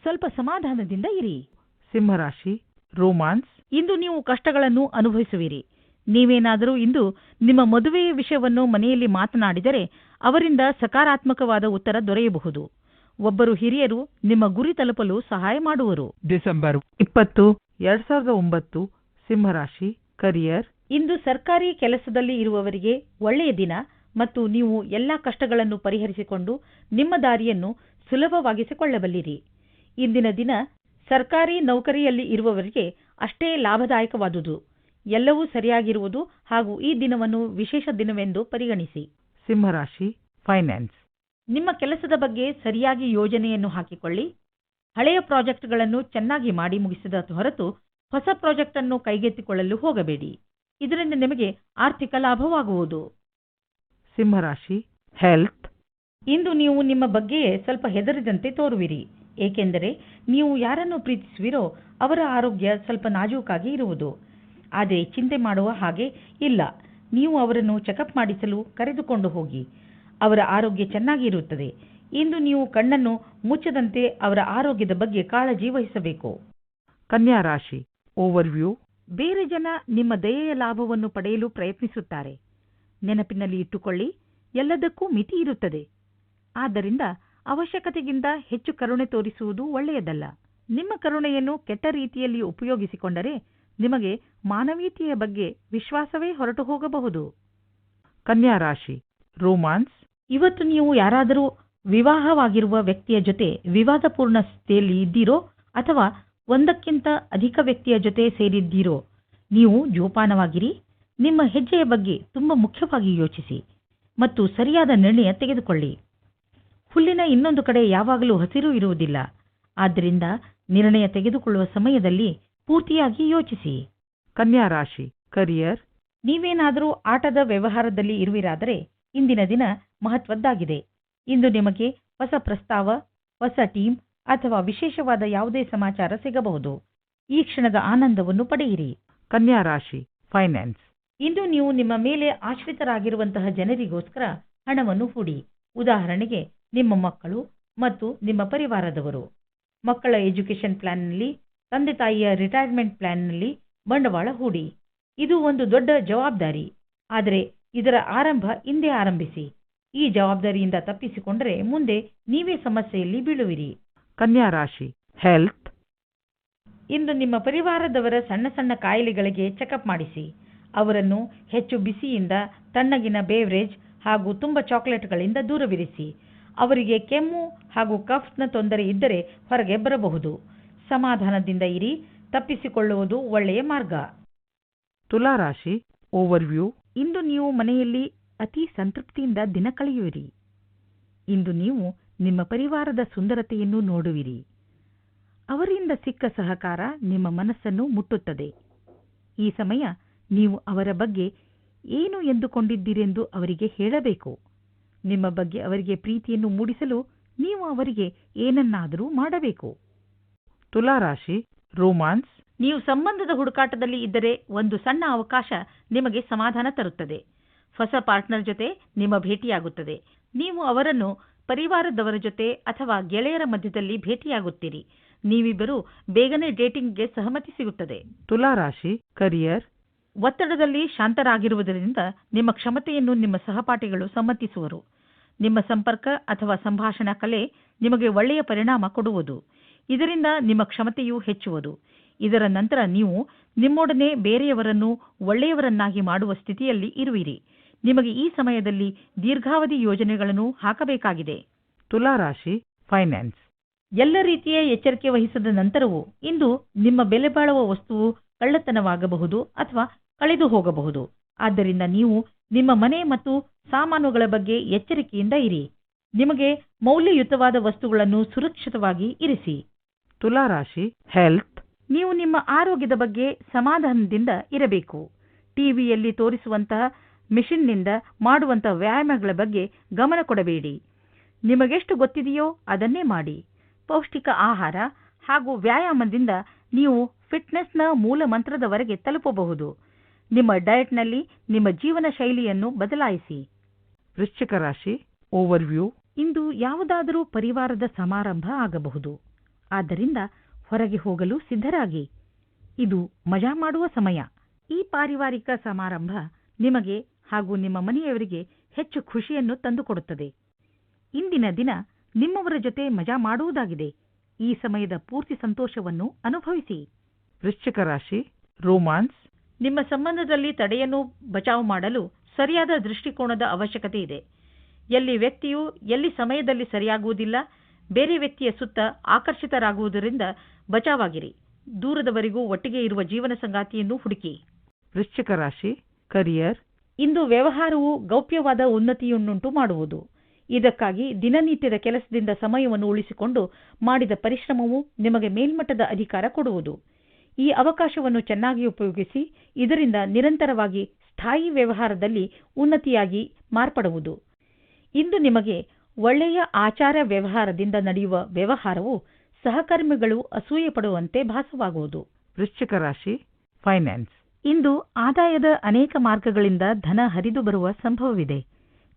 ಸ್ವಲ್ಪ ಸಮಾಧಾನದಿಂದ ಇರಿ. ಸಿಂಹರಾಶಿ ರೋಮಾನ್ಸ್ ಇಂದು ನೀವು ಕಷ್ಟಗಳನ್ನು ಅನುಭವಿಸುವಿರಿ. ನೀವೇನಾದರೂ ಇಂದು ನಿಮ್ಮ ಮದುವೆಯ ವಿಷಯವನ್ನು ಮನೆಯಲ್ಲಿ ಮಾತನಾಡಿದರೆ ಅವರಿಂದ ಸಕಾರಾತ್ಮಕವಾದ ಉತ್ತರ ದೊರೆಯಬಹುದು. ಒಬ್ಬರು ಹಿರಿಯರು ನಿಮ್ಮ ಗುರಿ ತಲುಪಲು ಸಹಾಯ ಮಾಡುವರು. ಡಿಸೆಂಬರ್ ಇಪ್ಪತ್ತು ಎರಡ್ ಸಾವಿರದ ಒಂಬತ್ತು ಸಿಂಹರಾಶಿ ಕರಿಯರ್. ಇಂದು ಸರ್ಕಾರಿ ಕೆಲಸದಲ್ಲಿ ಇರುವವರಿಗೆ ಒಳ್ಳೆಯ ದಿನ ಮತ್ತು ನೀವು ಎಲ್ಲಾ ಕಷ್ಟಗಳನ್ನು ಪರಿಹರಿಸಿಕೊಂಡು ನಿಮ್ಮ ದಾರಿಯನ್ನು ಸುಲಭವಾಗಿಸಿಕೊಳ್ಳಬಲ್ಲಿರಿ. ಇಂದಿನ ದಿನ ಸರ್ಕಾರಿ ನೌಕರಿಯಲ್ಲಿ ಇರುವವರಿಗೆ ಅಷ್ಟೇ ಲಾಭದಾಯಕವಾದುದು. ಎಲ್ಲವೂ ಸರಿಯಾಗಿರುವುದು ಹಾಗೂ ಈ ದಿನವನ್ನು ವಿಶೇಷ ದಿನವೆಂದು ಪರಿಗಣಿಸಿ. ಸಿಂಹರಾಶಿ ಫೈನಾನ್ಸ್. ನಿಮ್ಮ ಕೆಲಸದ ಬಗ್ಗೆ ಸರಿಯಾಗಿ ಯೋಜನೆಯನ್ನು ಹಾಕಿಕೊಳ್ಳಿ. ಹಳೆಯ ಪ್ರಾಜೆಕ್ಟ್ಗಳನ್ನು ಚೆನ್ನಾಗಿ ಮಾಡಿ ಮುಗಿಸಿದ ಹೊರತು ಹೊಸ ಪ್ರಾಜೆಕ್ಟ್ ಅನ್ನು ಕೈಗೆತ್ತಿಕೊಳ್ಳಲು ಹೋಗಬೇಡಿ. ಇದರಿಂದ ನಿಮಗೆ ಆರ್ಥಿಕ ಲಾಭವಾಗುವುದು. ಸಿಂಹರಾಶಿ ಹೆಲ್ತ್ ಇಂದು ನೀವು ನಿಮ್ಮ ಬಗ್ಗೆಯೇ ಸ್ವಲ್ಪ ಹೆದರಿದಂತೆ ತೋರುವಿರಿ. ಏಕೆಂದರೆ ನೀವು ಯಾರನ್ನು ಪ್ರೀತಿಸುವಿರೋ ಅವರ ಆರೋಗ್ಯ ಸ್ವಲ್ಪ ನಾಜೂಕಾಗಿ ಇರುವುದು. ಆದರೆ ಚಿಂತೆ ಮಾಡುವ ಹಾಗೆ ಇಲ್ಲ. ನೀವು ಅವರನ್ನು ಚೆಕಪ್ ಮಾಡಿಸಲು ಕರೆದುಕೊಂಡು ಹೋಗಿ. ಅವರ ಆರೋಗ್ಯ ಚೆನ್ನಾಗಿ ಇರುತ್ತದೆ. ಇಂದು ನೀವು ಕಣ್ಣನ್ನು ಮುಚ್ಚದಂತೆ ಅವರ ಆರೋಗ್ಯದ ಬಗ್ಗೆ ಕಾಳಜಿ ವಹಿಸಬೇಕು. ಕನ್ಯಾ ರಾಶಿ ಓವರ್ವ್ಯೂ ಬೇರೆ ಜನ ನಿಮ್ಮ ದಯೆಯ ಲಾಭವನ್ನು ಪಡೆಯಲು ಪ್ರಯತ್ನಿಸುತ್ತಾರೆ. ನೆನಪಿನಲ್ಲಿ ಇಟ್ಟುಕೊಳ್ಳಿ, ಎಲ್ಲದಕ್ಕೂ ಮಿತಿ ಇರುತ್ತದೆ. ಆದ್ದರಿಂದ ಅವಶ್ಯಕತೆಗಿಂತ ಹೆಚ್ಚು ಕರುಣೆ ತೋರಿಸುವುದು ಒಳ್ಳೆಯದಲ್ಲ. ನಿಮ್ಮ ಕರುಣೆಯನ್ನು ಕೆಟ್ಟ ರೀತಿಯಲ್ಲಿ ಉಪಯೋಗಿಸಿಕೊಂಡರೆ ನಿಮಗೆ ಮಾನವೀಯತೆಯ ಬಗ್ಗೆ ವಿಶ್ವಾಸವೇ ಹೊರಟು ಹೋಗಬಹುದು ಕನ್ಯಾ ರಾಶಿ ರೋಮಾನ್ಸ್ ಇವತ್ತು ನೀವು ಯಾರಾದರೂ ವಿವಾಹವಾಗಿರುವ ವ್ಯಕ್ತಿಯ ಜೊತೆ ವಿವಾದಪೂರ್ಣ ಸ್ಥಿತಿಯಲ್ಲಿ ಇದ್ದೀರೋ ಅಥವಾ ಒಂದಕ್ಕಿಂತ ಅಧಿಕ ವ್ಯಕ್ತಿಯ ಜೊತೆ ಸೇರಿದ್ದೀರೋ ನೀವು ಜೋಪಾನವಾಗಿರಿ. ನಿಮ್ಮ ಹೆಜ್ಜೆಯ ಬಗ್ಗೆ ತುಂಬ ಮುಖ್ಯವಾಗಿ ಯೋಚಿಸಿ ಮತ್ತು ಸರಿಯಾದ ನಿರ್ಣಯ ತೆಗೆದುಕೊಳ್ಳಿ. ಹುಲ್ಲಿನ ಇನ್ನೊಂದು ಕಡೆ ಯಾವಾಗಲೂ ಹಸಿರು ಇರುವುದಿಲ್ಲ. ಆದ್ದರಿಂದ ನಿರ್ಣಯ ತೆಗೆದುಕೊಳ್ಳುವ ಸಮಯದಲ್ಲಿ ಪೂರ್ತಿಯಾಗಿ ಯೋಚಿಸಿ. ಕನ್ಯಾ ರಾಶಿ ಕರಿಯರ್ ನೀವೇನಾದರೂ ಆಟದ ವ್ಯವಹಾರದಲ್ಲಿ ಇರುವಿರಾದರೆ ಇಂದಿನ ದಿನ ಮಹತ್ವದ್ದಾಗಿದೆ. ಇಂದು ನಿಮಗೆ ಹೊಸ ಪ್ರಸ್ತಾವ ಹೊಸ ಟೀಮ್ ಅಥವಾ ವಿಶೇಷವಾದ ಯಾವುದೇ ಸಮಾಚಾರ ಸಿಗಬಹುದು. ಈ ಕ್ಷಣದ ಆನಂದವನ್ನು ಪಡೆಯಿರಿ. ಕನ್ಯಾ ರಾಶಿ ಫೈನಾನ್ಸ್. ಇಂದು ನೀವು ನಿಮ್ಮ ಮೇಲೆ ಆಶ್ರಿತರಾಗಿರುವಂತಹ ಜನರಿಗೋಸ್ಕರ ಹಣವನ್ನು ಹೂಡಿ. ಉದಾಹರಣೆಗೆ ನಿಮ್ಮ ಮಕ್ಕಳು ಮತ್ತು ನಿಮ್ಮ ಪರಿವಾರದವರು. ಮಕ್ಕಳ ಎಜುಕೇಷನ್ ಪ್ಲಾನ್ನಲ್ಲಿ ತಂದೆ ತಾಯಿಯ ರಿಟೈರ್ಮೆಂಟ್ ಪ್ಲಾನ್ನಲ್ಲಿ ಬಂಡವಾಳ ಹೂಡಿ. ಇದು ಒಂದು ದೊಡ್ಡ ಜವಾಬ್ದಾರಿ. ಆದರೆ ಇದರ ಆರಂಭ ಇಂದೇ ಆರಂಭಿಸಿ. ಈ ಜವಾಬ್ದಾರಿಯಿಂದ ತಪ್ಪಿಸಿಕೊಂಡರೆ ಮುಂದೆ ನೀವೇ ಸಮಸ್ಯೆಯಲ್ಲಿ ಬೀಳುವಿರಿ. ಕನ್ಯಾ ರಾಶಿ ಹೆಲ್ತ್ ಇಂದು ನಿಮ್ಮ ಪರಿವಾರದವರ ಸಣ್ಣ ಸಣ್ಣ ಕಾಯಿಲೆಗಳಿಗೆ ಚೆಕಪ್ ಮಾಡಿಸಿ. ಅವರನ್ನು ಹೆಚ್ಚು ಬಿಸಿಯಿಂದ ತಣ್ಣಗಿನ ಬೇವರೇಜ್ ಹಾಗೂ ತುಂಬ ಚಾಕ್ಲೇಟ್ಗಳಿಂದ ದೂರವಿರಿಸಿ. ಅವರಿಗೆ ಕೆಮ್ಮು ಹಾಗೂ ಕಫ್ನ ತೊಂದರೆ ಇದ್ದರೆ ಹೊರಗೆ ಬರಬಹುದು. ಸಮಾಧಾನದಿಂದ ಇರಿ ತಪ್ಪಿಸಿಕೊಳ್ಳುವುದು ಒಳ್ಳೆಯ ಮಾರ್ಗ. ತುಲಾ ರಾಶಿ ಓವರ್ವ್ಯೂ ಇಂದು ನೀವು ಮನೆಯಲ್ಲಿ ಅತಿ ಸಂತೃಪ್ತಿಯಿಂದ ದಿನ ಕಳೆಯುವಿರಿ. ಇಂದು ನೀವು ನಿಮ್ಮ ಪರಿವಾರದ ಸುಂದರತೆಯನ್ನು ನೋಡುವಿರಿ. ಅವರಿಂದ ಸಿಕ್ಕ ಸಹಕಾರ ನಿಮ್ಮ ಮನಸ್ಸನ್ನು ಮುಟ್ಟುತ್ತದೆ. ಈ ಸಮಯ ನೀವು ಅವರ ಬಗ್ಗೆ ಏನು ಎಂದುಕೊಂಡಿದ್ದೀರೆಂದು ಅವರಿಗೆ ಹೇಳಬೇಕು. ನಿಮ್ಮ ಬಗ್ಗೆ ಅವರಿಗೆ ಪ್ರೀತಿಯನ್ನು ಮೂಡಿಸಲು ನೀವು ಅವರಿಗೆ ಏನನ್ನಾದರೂ ಮಾಡಬೇಕು. ತುಲಾ ರಾಶಿ ರೋಮಾನ್ಸ್ ನೀವು ಸಂಬಂಧದ ಹುಡುಕಾಟದಲ್ಲಿ ಇದ್ದರೆ ಒಂದು ಸಣ್ಣ ಅವಕಾಶ ನಿಮಗೆ ಸಮಾಧಾನ ತರುತ್ತದೆ. ಹೊಸ ಪಾರ್ಟ್ನರ್ ಜೊತೆ ನಿಮ್ಮ ಭೇಟಿಯಾಗುತ್ತದೆ. ನೀವು ಅವರನ್ನು ಪರಿವಾರದವರ ಜೊತೆ ಅಥವಾ ಗೆಳೆಯರ ಮಧ್ಯದಲ್ಲಿ ಭೇಟಿಯಾಗುತ್ತೀರಿ. ನೀವಿಬ್ಬರು ಬೇಗನೆ ಡೇಟಿಂಗ್ಗೆ ಸಹಮತಿ ಸಿಗುತ್ತದೆ. ತುಲಾ ರಾಶಿ ಕರಿಯರ್ ಒತ್ತಡದಲ್ಲಿ ಶಾಂತರಾಗಿರುವುದರಿಂದ ನಿಮ್ಮ ಕ್ಷಮತೆಯನ್ನು ನಿಮ್ಮ ಸಹಪಾಠಿಗಳು ಸಮ್ಮತಿಸುವರು. ನಿಮ್ಮ ಸಂಪರ್ಕ ಅಥವಾ ಸಂಭಾಷಣಾ ಕಲೆ ನಿಮಗೆ ಒಳ್ಳೆಯ ಪರಿಣಾಮ ಕೊಡುವುದು. ಇದರಿಂದ ನಿಮ್ಮ ಕ್ಷಮತೆಯು ಹೆಚ್ಚುವುದು. ಇದರ ನಂತರ ನೀವು ನಿಮ್ಮೊಡನೆ ಬೇರೆಯವರನ್ನು ಒಳ್ಳೆಯವರನ್ನಾಗಿ ಮಾಡುವ ಸ್ಥಿತಿಯಲ್ಲಿ ಇರುವಿರಿ. ನಿಮಗೆ ಈ ಸಮಯದಲ್ಲಿ ದೀರ್ಘಾವಧಿ ಯೋಜನೆಗಳನ್ನು ಹಾಕಬೇಕಾಗಿದೆ. ತುಲಾ ರಾಶಿ ಫೈನಾನ್ಸ್ ಎಲ್ಲ ರೀತಿಯ ಎಚ್ಚರಿಕೆ ವಹಿಸಿದ ನಂತರವೂ ಇಂದು ನಿಮ್ಮ ಬೆಲೆ ಬಾಳುವ ವಸ್ತುವು ಕಳ್ಳತನವಾಗಬಹುದು ಅಥವಾ ಕಳೆದು ಹೋಗಬಹುದು. ಆದ್ದರಿಂದ ನೀವು ನಿಮ್ಮ ಮನೆ ಮತ್ತು ಸಾಮಾನುಗಳ ಬಗ್ಗೆ ಎಚ್ಚರಿಕೆಯಿಂದ ಇರಿ. ನಿಮಗೆ ಮೌಲ್ಯಯುತವಾದ ವಸ್ತುಗಳನ್ನು ಸುರಕ್ಷಿತವಾಗಿ ಇರಿಸಿ. ತುಲಾ ರಾಶಿ ಹೆಲ್ತ್ ನೀವು ನಿಮ್ಮ ಆರೋಗ್ಯದ ಬಗ್ಗೆ ಸಮಾಧಾನದಿಂದ ಇರಬೇಕು. ಟಿವಿಯಲ್ಲಿ ತೋರಿಸುವಂತಹ ಮೆಷಿನ್ನಿಂದ ಮಾಡುವಂತಹ ವ್ಯಾಯಾಮಗಳ ಬಗ್ಗೆ ಗಮನ ಕೊಡಬೇಡಿ. ನಿಮಗೆಷ್ಟು ಗೊತ್ತಿದೆಯೋ ಅದನ್ನೇ ಮಾಡಿ. ಪೌಷ್ಟಿಕ ಆಹಾರ ಹಾಗೂ ವ್ಯಾಯಾಮದಿಂದ ನೀವು ಫಿಟ್ನೆಸ್ನ ಮೂಲ ಮಂತ್ರದವರೆಗೆ ತಲುಪಬಹುದು. ನಿಮ್ಮ ಡಯಟ್ನಲ್ಲಿ ನಿಮ್ಮ ಜೀವನ ಶೈಲಿಯನ್ನು ಬದಲಾಯಿಸಿ. ವೃಶ್ಚಿಕ ರಾಶಿ ಓವರ್ವ್ಯೂ. ಇಂದು ಯಾವುದಾದರೂ ಪರಿವಾರದ ಸಮಾರಂಭ ಆಗಬಹುದು. ಆದ್ದರಿಂದ ಹೊರಗೆ ಹೋಗಲು ಸಿದ್ಧರಾಗಿ. ಇದು ಮಜಾ ಮಾಡುವ ಸಮಯ. ಈ ಪಾರಿವಾರಿಕ ಸಮಾರಂಭ ನಿಮಗೆ ಹಾಗೂ ನಿಮ್ಮ ಮನೆಯವರಿಗೆ ಹೆಚ್ಚು ಖುಷಿಯನ್ನು ತಂದುಕೊಡುತ್ತದೆ. ಇಂದಿನ ದಿನ ನಿಮ್ಮವರ ಜೊತೆ ಮಜಾ ಮಾಡುವುದಾಗಿದೆ. ಈ ಸಮಯದ ಪೂರ್ತಿ ಸಂತೋಷವನ್ನು ಅನುಭವಿಸಿ. ವೃಶ್ಚಿಕ ರಾಶಿ ರೋಮಾನ್ಸ್. ನಿಮ್ಮ ಸಂಬಂಧದಲ್ಲಿ ತಡೆಯನ್ನು ಬಚಾವು ಮಾಡಲು ಸರಿಯಾದ ದೃಷ್ಟಿಕೋನದ ಅವಶ್ಯಕತೆ ಇದೆ. ಎಲ್ಲಿ ವ್ಯಕ್ತಿಯು ಎಲ್ಲಿ ಸಮಯದಲ್ಲಿ ಸರಿಯಾಗುವುದಿಲ್ಲ ಬೇರೆ ವ್ಯಕ್ತಿಯ ಸುತ್ತ ಆಕರ್ಷಿತರಾಗುವುದರಿಂದ ಬಚಾವಾಗಿರಿ. ದೂರದವರೆಗೂ ಒಟ್ಟಿಗೆ ಇರುವ ಜೀವನ ಸಂಗಾತಿಯನ್ನು ಹುಡುಕಿ. ವೃಶ್ಚಿಕ ರಾಶಿ ಕರಿಯರ್ ಇಂದು ವ್ಯವಹಾರವು ಗೌಪ್ಯವಾದ ಉನ್ನತಿಯನ್ನುಂಟು ಮಾಡುವುದು. ಇದಕ್ಕಾಗಿ ದಿನನಿತ್ಯದ ಕೆಲಸದಿಂದ ಸಮಯವನ್ನು ಉಳಿಸಿಕೊಂಡು ಮಾಡಿದ ಪರಿಶ್ರಮವು ನಿಮಗೆ ಮೇಲ್ಮಟ್ಟದ ಅಧಿಕಾರ ಕೊಡುವುದು. ಈ ಅವಕಾಶವನ್ನು ಚೆನ್ನಾಗಿ ಉಪಯೋಗಿಸಿ ಇದರಿಂದ ನಿರಂತರವಾಗಿ ಸ್ಥಾಯಿ ವ್ಯವಹಾರದಲ್ಲಿ ಉನ್ನತಿಯಾಗಿ ಮಾರ್ಪಡುವುದು. ಇಂದು ನಿಮಗೆ ಒಳ್ಳೆಯ ಆಚಾರ ವ್ಯವಹಾರದಿಂದ ನಡೆಯುವ ವ್ಯವಹಾರವು ಸಹಕರ್ಮಿಗಳು ಅಸೂಯೆ ಪಡುವಂತೆ ಭಾಸವಾಗುವುದು. ವೃಶ್ಚಿಕ ರಾಶಿ ಫೈನಾನ್ಸ್ ಇಂದು ಆದಾಯದ ಅನೇಕ ಮಾರ್ಗಗಳಿಂದ ಧನ ಹರಿದು ಬರುವ ಸಂಭವವಿದೆ.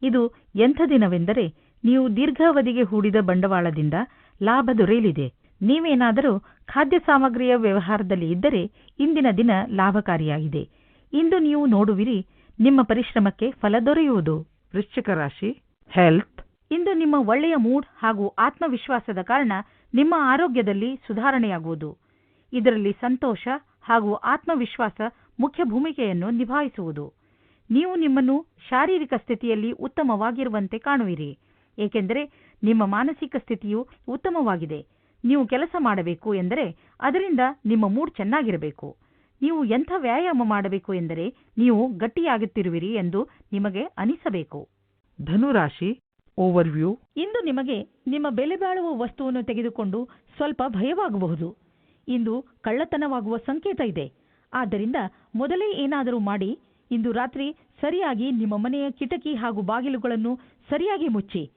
ಇದು ಎಂಥ ದಿನವೆಂದರೆ ನೀವು ದೀರ್ಘಾವಧಿಗೆ ಹೂಡಿದ ಬಂಡವಾಳದಿಂದ ಲಾಭ ದೊರೆಯಲಿದೆ. ನೀವೇನಾದರೂ ಖಾದ್ಯ ಸಾಮಗ್ರಿಯ ವ್ಯವಹಾರದಲ್ಲಿ ಇದ್ದರೆ ಇಂದಿನ ದಿನ ಲಾಭಕಾರಿಯಾಗಿದೆ. ಇಂದು ನೀವು ನೋಡುವಿರಿ ನಿಮ್ಮ ಪರಿಶ್ರಮಕ್ಕೆ ಫಲ ದೊರೆಯುವುದು. ವೃಶ್ಚಿಕ ರಾಶಿ ಹೆಲ್ತ್ ಇಂದು ನಿಮ್ಮ ಒಳ್ಳೆಯ ಮೂಡ್ ಹಾಗೂ ಆತ್ಮವಿಶ್ವಾಸದ ಕಾರಣ ನಿಮ್ಮ ಆರೋಗ್ಯದಲ್ಲಿ ಸುಧಾರಣೆಯಾಗುವುದು. ಇದರಲ್ಲಿ ಸಂತೋಷ ಹಾಗೂ ಆತ್ಮವಿಶ್ವಾಸ ಮುಖ್ಯ ಭೂಮಿಕೆಯನ್ನು ನಿಭಾಯಿಸುವುದು. ನೀವು ನಿಮ್ಮನ್ನು ಶಾರೀರಿಕ ಸ್ಥಿತಿಯಲ್ಲಿ ಉತ್ತಮವಾಗಿರುವಂತೆ ಕಾಣುವಿರಿ. ಏಕೆಂದರೆ ನಿಮ್ಮ ಮಾನಸಿಕ ಸ್ಥಿತಿಯು ಉತ್ತಮವಾಗಿದೆ. ನೀವು ಕೆಲಸ ಮಾಡಬೇಕು ಎಂದರೆ ಅದರಿಂದ ನಿಮ್ಮ ಮೂಡ್ ಚೆನ್ನಾಗಿರಬೇಕು. ನೀವು ಎಂಥ ವ್ಯಾಯಾಮ ಮಾಡಬೇಕು ಎಂದರೆ ನೀವು ಗಟ್ಟಿಯಾಗುತ್ತಿರುವಿರಿ ಎಂದು ನಿಮಗೆ ಅನಿಸಬೇಕು. ಧನು ರಾಶಿ ಓವರ್ವ್ಯೂ ಇಂದು ನಿಮಗೆ ನಿಮ್ಮ ಬೆಲೆ ಬಾಳುವ ವಸ್ತುವನ್ನು ತೆಗೆದುಕೊಂಡು ಸ್ವಲ್ಪ ಭಯವಾಗಬಹುದು. ಇಂದು ಕಳ್ಳತನವಾಗುವ ಸಂಕೇತ ಇದೆ. ಆದ್ದರಿಂದ ಮೊದಲೇ ಏನಾದರೂ ಮಾಡಿ ಇಂದು ರಾತ್ರಿ ಸರಿಯಾಗಿ ನಿಮ್ಮ ಮನೆಯ ಕಿಟಕಿ ಹಾಗೂ ಬಾಗಿಲುಗಳನ್ನು ಸರಿಯಾಗಿ ಮುಚ್ಚಿ.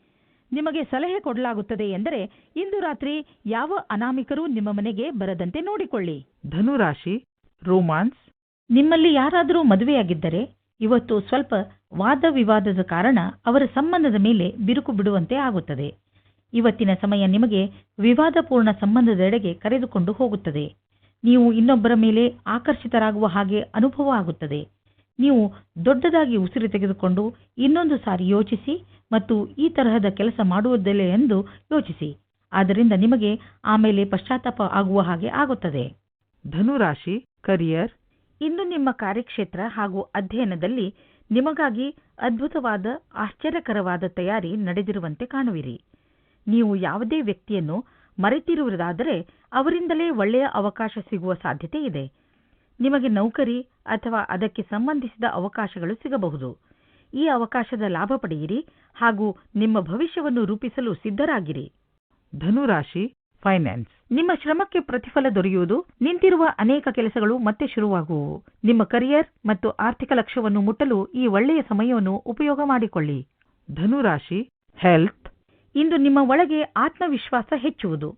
ನಿಮಗೆ ಸಲಹೆ ಕೊಡಲಾಗುತ್ತದೆ ಎಂದರೆ ಇಂದು ರಾತ್ರಿ ಯಾವ ಅನಾಮಿಕರೂ ನಿಮ್ಮ ಮನೆಗೆ ಬರದಂತೆ ನೋಡಿಕೊಳ್ಳಿ. ಧನುರಾಶಿ ರೋಮಾನ್ಸ್. ನಿಮ್ಮಲ್ಲಿ ಯಾರಾದರೂ ಮದುವೆಯಾಗಿದ್ದರೆ ಇವತ್ತು ಸ್ವಲ್ಪ ವಾದ ವಿವಾದದ ಕಾರಣ ಅವರ ಸಂಬಂಧದ ಮೇಲೆ ಬಿರುಕು ಬಿಡುವಂತೆ ಆಗುತ್ತದೆ. ಇವತ್ತಿನ ಸಮಯ ನಿಮಗೆ ವಿವಾದಪೂರ್ಣ ಸಂಬಂಧದೆಡೆಗೆ ಕರೆದುಕೊಂಡು ಹೋಗುತ್ತದೆ. ನೀವು ಇನ್ನೊಬ್ಬರ ಮೇಲೆ ಆಕರ್ಷಿತರಾಗುವ ಹಾಗೆ ಅನುಭವ ಆಗುತ್ತದೆ. ನೀವು ದೊಡ್ಡದಾಗಿ ಉಸಿರು ತೆಗೆದುಕೊಂಡು ಇನ್ನೊಂದು ಸಾರಿ ಯೋಚಿಸಿ ಮತ್ತು ಈ ತರಹದ ಕೆಲಸ ಮಾಡುವುದಿಲ್ಲ ಎಂದು ಯೋಚಿಸಿ. ಆದ್ದರಿಂದ ನಿಮಗೆ ಆಮೇಲೆ ಪಶ್ಚಾತ್ತಾಪ ಆಗುವ ಹಾಗೆ ಆಗುತ್ತದೆ. ಧನುರಾಶಿ ಕರಿಯರ್ ಇಂದು ನಿಮ್ಮ ಕಾರ್ಯಕ್ಷೇತ್ರ ಹಾಗೂ ಅಧ್ಯಯನದಲ್ಲಿ ನಿಮಗಾಗಿ ಅದ್ಭುತವಾದ, ಆಶ್ಚರ್ಯಕರವಾದ ತಯಾರಿ ನಡೆದಿರುವಂತೆ ಕಾಣುವಿರಿ. ನೀವು ಯಾವುದೇ ವ್ಯಕ್ತಿಯನ್ನು ಮರೆತಿರುವುದಾದರೆ ಅವರಿಂದಲೇ ಒಳ್ಳೆಯ ಅವಕಾಶ ಸಿಗುವ ಸಾಧ್ಯತೆ ಇದೆ. ನಿಮಗೆ ನೌಕರಿ ಅಥವಾ ಅದಕ್ಕೆ ಸಂಬಂಧಿಸಿದ ಅವಕಾಶಗಳು ಸಿಗಬಹುದು. ಈ ಅವಕಾಶದ ಲಾಭ ಪಡೆಯಿರಿ ಹಾಗೂ ನಿಮ್ಮ ಭವಿಷ್ಯವನ್ನು ರೂಪಿಸಲು ಸಿದ್ಧರಾಗಿರಿ. ಧನುರಾಶಿ ಫೈನಾನ್ಸ್. ನಿಮ್ಮ ಶ್ರಮಕ್ಕೆ ಪ್ರತಿಫಲ ದೊರೆಯುವುದು, ನಿಂತಿರುವ ಅನೇಕ ಕೆಲಸಗಳು ಮತ್ತೆ ಶುರುವಾಗುವು ನಿಮ್ಮ ಕರಿಯರ್ ಮತ್ತು ಆರ್ಥಿಕ ಲಕ್ಷ್ಯವನ್ನು ಮುಟ್ಟಲು ಈ ಒಳ್ಳೆಯ ಸಮಯವನ್ನು ಉಪಯೋಗ ಮಾಡಿಕೊಳ್ಳಿ. ಧನುರಾಶಿ, ಹೆಲ್ತ್. ಇಂದು ನಿಮ್ಮ ಒಳಗೆ ಆತ್ಮವಿಶ್ವಾಸ ಹೆಚ್ಚುವುದು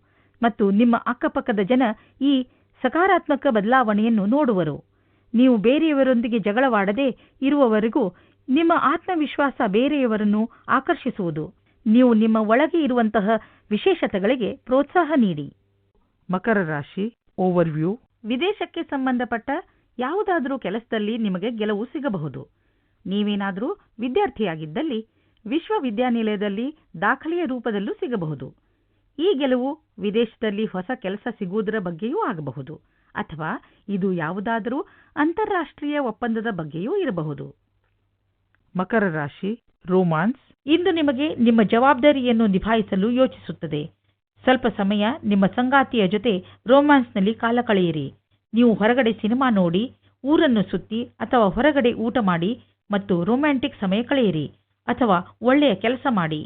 ಮತ್ತು ನಿಮ್ಮ ಅಕ್ಕಪಕ್ಕದ ಜನ ಈ ಸಕಾರಾತ್ಮಕ ಬದಲಾವಣೆಯನ್ನು ನೋಡುವರು. ನೀವು ಬೇರೆಯವರೊಂದಿಗೆ ಜಗಳವಾಡದೆ ಇರುವವರೆಗೂ ನಿಮ್ಮ ಆತ್ಮವಿಶ್ವಾಸ ಬೇರೆಯವರನ್ನು ಆಕರ್ಷಿಸುವುದು. ನೀವು ನಿಮ್ಮ ಒಳಗೆ ಇರುವಂತಹ ವಿಶೇಷತೆಗಳಿಗೆ ಪ್ರೋತ್ಸಾಹ ನೀಡಿ. ಮಕರ ರಾಶಿ ಓವರ್ವ್ಯೂ ವಿದೇಶಕ್ಕೆ ಸಂಬಂಧಪಟ್ಟ ಯಾವುದಾದರೂ ಕೆಲಸದಲ್ಲಿ ನಿಮಗೆ ಗೆಲುವು ಸಿಗಬಹುದು. ನೀವೇನಾದರೂ ವಿದ್ಯಾರ್ಥಿಯಾಗಿದ್ದಲ್ಲಿ ವಿಶ್ವವಿದ್ಯಾನಿಲಯದಲ್ಲಿ ದಾಖಲೆಯ ರೂಪದಲ್ಲೂ ಸಿಗಬಹುದು. ಈ ಗೆಲುವು ವಿದೇಶದಲ್ಲಿ ಹೊಸ ಕೆಲಸ ಸಿಗುವುದರ ಬಗ್ಗೆಯೂ ಆಗಬಹುದು ಅಥವಾ ಇದು ಯಾವುದಾದರೂ ಅಂತಾರಾಷ್ಟ್ರೀಯ ಒಪ್ಪಂದದ ಬಗ್ಗೆಯೂ ಇರಬಹುದು. ಮಕರ ರಾಶಿ ರೋಮಾನ್ಸ್ ಇಂದು ನಿಮಗೆ ನಿಮ್ಮ ಜವಾಬ್ದಾರಿಯನ್ನು ನಿಭಾಯಿಸಲು ಯೋಚಿಸುತ್ತದೆ. ಸ್ವಲ್ಪ ಸಮಯ ನಿಮ್ಮ ಸಂಗಾತಿಯ ಜೊತೆ ರೋಮ್ಯಾನ್ಸ್ನಲ್ಲಿ ಕಾಲ ಕಳೆಯಿರಿ. ನೀವು ಹೊರಗಡೆ ಸಿನಿಮಾ ನೋಡಿ ಊರನ್ನು ಸುತ್ತಿ ಅಥವಾ ಹೊರಗಡೆ ಊಟ ಮಾಡಿ ಮತ್ತು ರೊಮ್ಯಾಂಟಿಕ್ ಸಮಯ ಕಳೆಯಿರಿ ಅಥವಾ ಒಳ್ಳೆಯ ಕೆಲಸ ಮಾಡಿ.